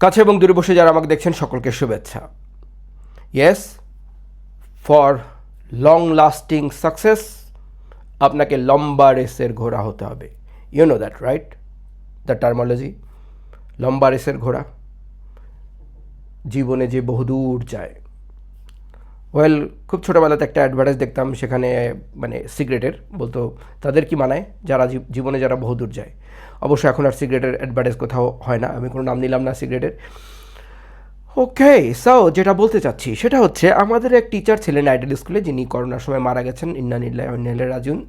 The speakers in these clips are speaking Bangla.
কাছে এবং দূরে বসে যারা আমাকে দেখছেন, সকলকে শুভেচ্ছা। Yes for long lasting success আপনাকে লম্বা রেসের ঘোড়া হতে হবে। You know that right the terminology লম্বা রেসের ঘোড়া। জীবনে যে বহুদূর যায় ওয়েল খুব ছোটোবেলাতে একটা অ্যাডভার্টাইজ দেখতাম সেখানে মানে সিগারেটের বলতো, তাদের কি মানায়? যারা জীব- জীবনে যারা বহুদূর যায়। অবশ্য এখন আর সিগারেটের অ্যাডভার্টাইজ কোথাও হয় না, আমি কোনো নাম নিলাম না সিগারেটের ওকে সাও যেটা বলতে চাচ্ছি, সেটা হচ্ছে আমাদের এক টিচার ছিলেন আইডেল স্কুলে যিনি করোনার সময় মারা গেছেন ইন্নানিল্লাহ রাজুন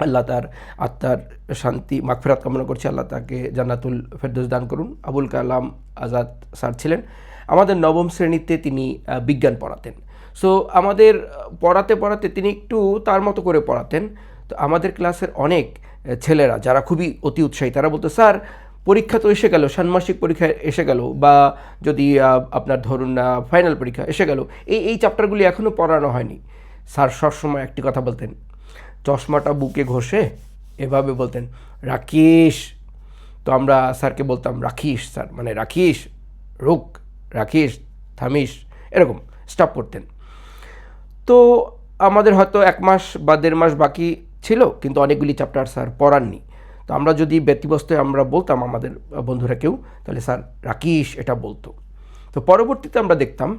আল্লাহ তার আত্মার শান্তি, মাগফিরাত কামনা করছি, আল্লাহ তাকে জান্নাতুল ফেরদোস দান করুন। আবুল কালাম আজাদ স্যার ছিলেন। আমাদের নবম শ্রেণীতে তিনি বিজ্ঞান পড়াতেন। সো আমাদের, পড়াতে পড়াতে তিনি একটু তার মতো করে পড়াতেন। তো আমাদের ক্লাসের অনেক ছেলেরা যারা খুবই অতি উৎসাহী, তারা বলতো, স্যার, পরীক্ষা তো এসে গেল, ষান্মাসিক পরীক্ষা এসে গেল বা যদি আপনার ধরুন না ফাইনাল পরীক্ষা এসে গেল। এই এই চ্যাপ্টারগুলি এখনও পড়ানো হয়নি। স্যার সবসময় একটি কথা বলতেন, চশমাটা বুকে ঘষে এভাবে বলতেন রাখিস তো আমরা স্যারকে বলতাম রাখিস স্যার মানে রাখিস রুক রাখিস থামিস, এরকম, স্টপ করতেন। তো আমাদের হয়তো এক মাস বা দেড় মাস বাকি ছিল, কিন্তু অনেকগুলি চ্যাপ্টার স্যার পড়াননি তো আমরা যদি ব্যতিব্যস্ত আমরা বলতাম আমাদের বন্ধুরা কেউ, তাহলে স্যার রাকিস এটা বলতো। তো পরবর্তীতে আমরা দেখতাম,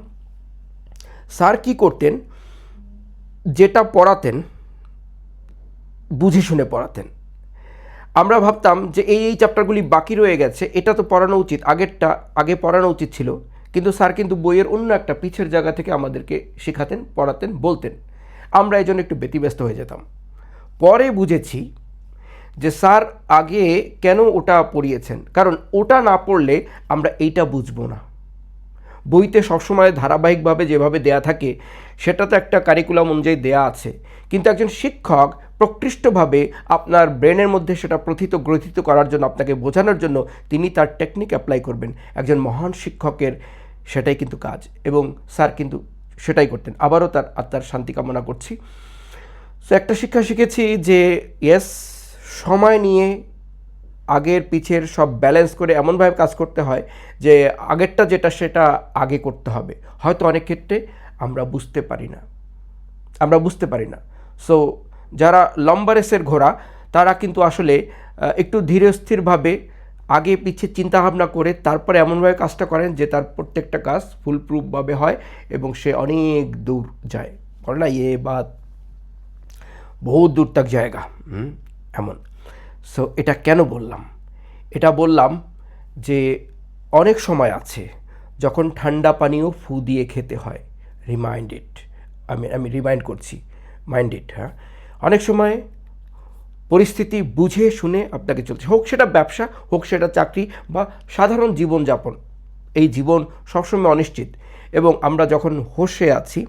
স্যার কি করতেন, যেটা পড়াতেন, বুঝে শুনে পড়াতেন। আমরা ভাবতাম যে এই এই চ্যাপ্টারগুলি বাকি রয়ে গেছে, এটা তো পড়ানো উচিত, আগেরটা, আগে পড়ানো উচিত ছিল। কিন্তু স্যার কিন্তু বইয়ের অন্য একটা পিছের জায়গা থেকে আমাদেরকে শেখাতেন, পড়াতেন, বলতেন। আমরা এই জন্য একটু ব্যতিব্যস্ত হয়ে যেতাম। পরে বুঝেছি যে স্যার আগে কেন ওটা পড়িয়েছেন? কারণ ওটা না পড়লে আমরা এইটা বুঝব না। বইতে সবসময় ধারাবাহিকভাবে যেভাবে দেয়া থাকে সেটা তো একটা কারিকুলাম অনুযায়ী দেয়া আছে। কিন্তু একজন শিক্ষক প্রকৃষ্টভাবে আপনার ব্রেনের মধ্যে সেটা প্রথিত, গ্রথিত করার জন্য, আপনাকে বোঝানোর জন্য তিনি তার টেকনিক অ্যাপ্লাই করবেন। একজন মহান শিক্ষকের সেটাই কিন্তু কাজ এবং স্যার কিন্তু সেটাই করতেন। আবারও তার আত্মার শান্তি কামনা করছি। সো একটা শিক্ষা শিখেছি যে ইয়েস সময় নিয়ে আগের পিছের সব ব্যালেন্স করে এমনভাবে কাজ করতে হয় যে আগেরটা যেটা সেটা আগে করতে হবে। হয়তো অনেক ক্ষেত্রে আমরা বুঝতে পারি না। আমরা বুঝতে পারি না। সো যারা লম্বা রেসের ঘোড়া, তারা কিন্তু আসলে একটু ধীরস্থিরভাবে আগে পিছে চিন্তাভাবনা করে তারপরে এমনভাবে কাজটা করেন যে তার প্রত্যেকটা কাজ ফুলপ্রুফভাবে হয় এবং সে অনেক দূর যায়। বলে না ইয়ে বাত বহু দূর তক জায়গা। এমন। সো এটা কেন বললাম? এটা বললাম যে অনেক সময় আছে যখন ঠান্ডা পানীয় ফু দিয়ে খেতে হয়। রিমাইন্ডেড আমি আমি রিমাইন্ড করছি। মাইন্ডেড হ্যাঁ? অনেক সময় পরিস্থিতি বুঝে শুনে আপনাকে চলছে। হোক সেটা ব্যবসা, হোক সেটা চাকরি বা সাধারণ জীবনযাপন। এই জীবন সবসময় অনিশ্চিত। এবং আমরা যখন হোসে আছি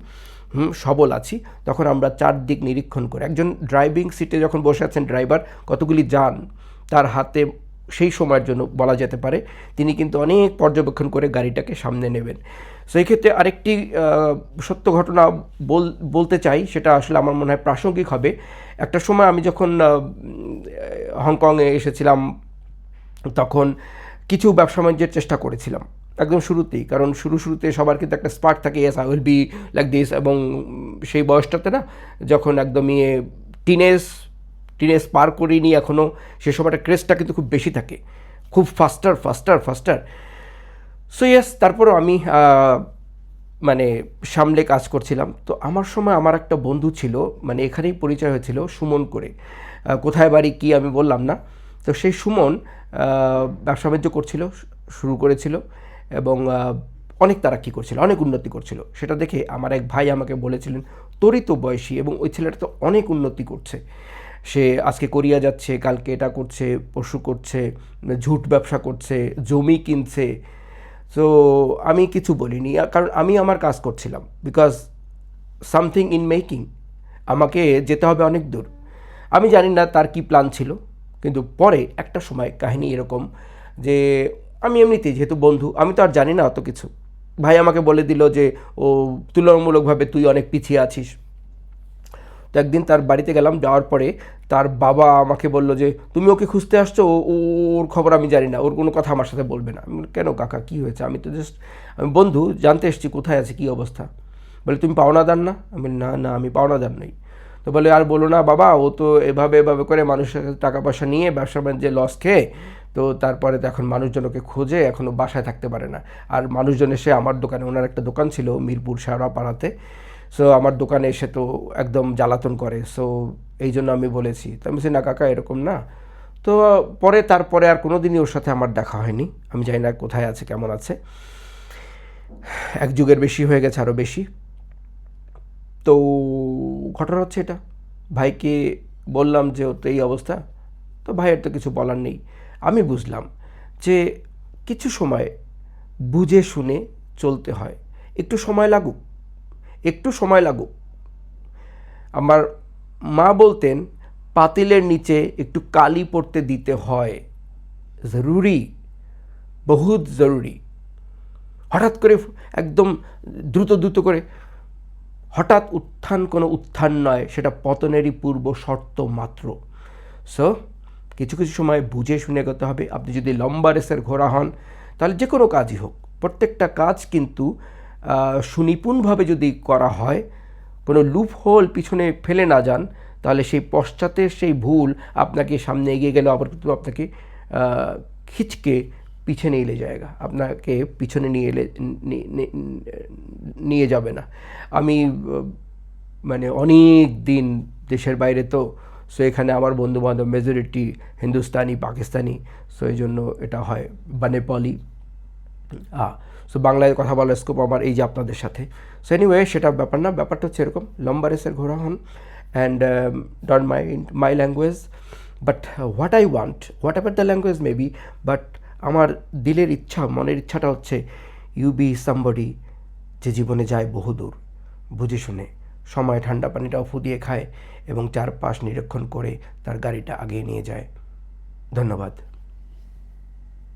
সবল আছি। তখন আমরা চারদিক নিরীক্ষণ করে, একজন ড্রাইভিং সিটে যখন বসে আছেন ড্রাইভার কতগুলি যান তার হাতে সেই সময়ের জন্য বলা যেতে পারে, তিনি কিন্তু অনেক পর্যবেক্ষণ করে গাড়িটাকে সামনে নেবেন। সেই ক্ষেত্রে আরেকটি সত্য ঘটনা বল, বলতে চাই, সেটা আসলে আমার মনে হয় প্রাসঙ্গিক হবে। একটা সময় আমি যখন হংকংয়ে এসেছিলাম, তখন কিছু ব্যবসা বাণিজ্যের চেষ্টা করেছিলাম। একদম শুরুতেই, কারণ শুরু শুরুতে সবার কিন্তু একটা স্পার্ট থাকে as I will be like this এবং সেই বয়সটাতে না, যখন একদমই টিনেজ টিনেজ পার করিনি এখনও সে সময়টা ক্রেজটা কিন্তু খুব বেশি থাকে। খুব faster faster faster so yes তারপরও আমি মানে সামলে কাজ করছিলাম। তো আমার সময় আমার একটা বন্ধু ছিল মানে এখানেই পরিচয় হয়েছিল, সুমন করে। কোথায় বাড়ি, কি আমি বললাম না। তো সেই সুমন ব্যবসা বাণিজ্য করছিল, শুরু করেছিল। এবং অনেক তারা কী করছিল, অনেক উন্নতি করছিল। সেটা দেখে আমার এক ভাই আমাকে বলেছিলেন, তোরই তো বয়সী এবং ওই ছেলেটা তো অনেক উন্নতি করছে। সে আজকে কোরিয়া যাচ্ছে, কালকে এটা করছে পশু করছে, ঝুট ব্যবসা করছে, জমি কিনছে। সো আমি কিছু বলিনি, কারণ আমি আমার কাজ করছিলাম। বিকজ সামথিং ইন মেকিং আমাকে যেতে হবে অনেক দূর। আমি জানি না তার কি প্ল্যান ছিল, কিন্তু পরে একটা সময় কাহিনী এরকম যে আমি এমনিতেই, যেহেতু বন্ধু, আমি তো আর জানি না অত কিছু। ভাই আমাকে বলে দিল যে, ও, তুলনামূলকভাবে তুই অনেক পিছিয়ে আছিস। তো একদিন তার বাড়িতে গেলাম, যাওয়ার পরে তার বাবা আমাকে বলল যে, তুমি ওকে খুঁজতে আসছো? ওর খবর আমি জানি না, ওর কোনো কথা আমার সাথে বলবে না। আমি কেন কাকা, কী হয়েছে? আমি তো জাস্ট আমি বন্ধু, জানতে এসেছি কোথায় আছে, কী অবস্থা? বলে, তুমি পাওনা দান না? আমি না না, আমি পাওনা দান নই। তো বলে, আর বলো না বাবা, ও তো এভাবে এভাবে করে মানুষের টাকা পয়সা নিয়ে ব্যবসা বাণিজ্যে লস খেয়ে তো তারপরে তো এখন মানুষজন ওকে খোঁজে এখনও বাসায় থাকতে পারে না। আর মানুষজন এসে আমার দোকানে, ওনার একটা দোকান ছিল মিরপুর পাড়াতে সো আমার দোকানে এসে তো একদম জ্বালাতন করে। সো এই জন্য আমি বলেছি, তো আমি না কাকা, এরকম না। তো, পরে তারপরে আর কোনো দিনই ওর সাথে আমার দেখা হয়নি। আমি জানি না কোথায় আছে, কেমন আছে। এক যুগের বেশি হয়ে গেছে আরও বেশি। তো ঘটনা হচ্ছে এটা। ভাইকে বললাম যে, ওর তো এই অবস্থা। তো ভাইয়ের তো কিছু বলার নেই। আমি বুঝলাম যে কিছু সময় বুঝে শুনে চলতে হয়। একটু সময় লাগুক, একটু সময় লাগুক। আমার মা বলতেন, পাতিলের নিচে একটু কালি পড়তে দিতে হয়। জরুরি, বহুত জরুরি। হঠাৎ করে একদম দ্রুত দ্রুত করে, হঠাৎ উত্থান কোনো উত্থান নয়, সেটা পতনেরই পূর্ব শর্ত মাত্র। সো কিছু কিছু সময় বুঝে শুনে এগোতে হবে। আপনি যদি লম্বা রেসের ঘোড়া হন, তাহলে যে কোনো কাজই হোক। প্রত্যেকটা কাজ কিন্তু সুনিপুণভাবে যদি করা হয়, কোনো লুপ হোল পিছনে ফেলে না যান, তাহলে সেই পশ্চাতের সেই ভুল আপনাকে সামনে এগিয়ে গেলে আবার কিন্তু আপনাকে খিচকে পিছনে এলে জায়গা। আপনাকে পিছনে নিয়ে এলে নিয়ে যাবে না। আমি মানে অনেক দিন দেশের বাইরে তো সো এখানে আমার বন্ধু বান্ধব মেজরিটি হিন্দুস্তানি, পাকিস্তানি সো এই জন্য এটা হয় বা নেপালি সো বাংলায় কথা বলার স্কোপ আমার এই যে আপনাদের সাথে। সো এনিওয়ে সেটা ব্যাপার না, ব্যাপারটা হচ্ছে এরকম লম্বা রেসের ঘোরা হন and dot my my language but what I want whatever the language may be but আমার দিলের ইচ্ছা, মনের ইচ্ছাটা হচ্ছে ইউ বি সামবডি যে জীবনে যায় বহুদূর, বুঝে শুনে। সময় ঠান্ডা পানিটাও ফুদিয়ে খায় এবং চারপাশ নিরীক্ষণ করে তার গাড়িটা আগিয়ে নিয়ে যায়। ধন্যবাদ।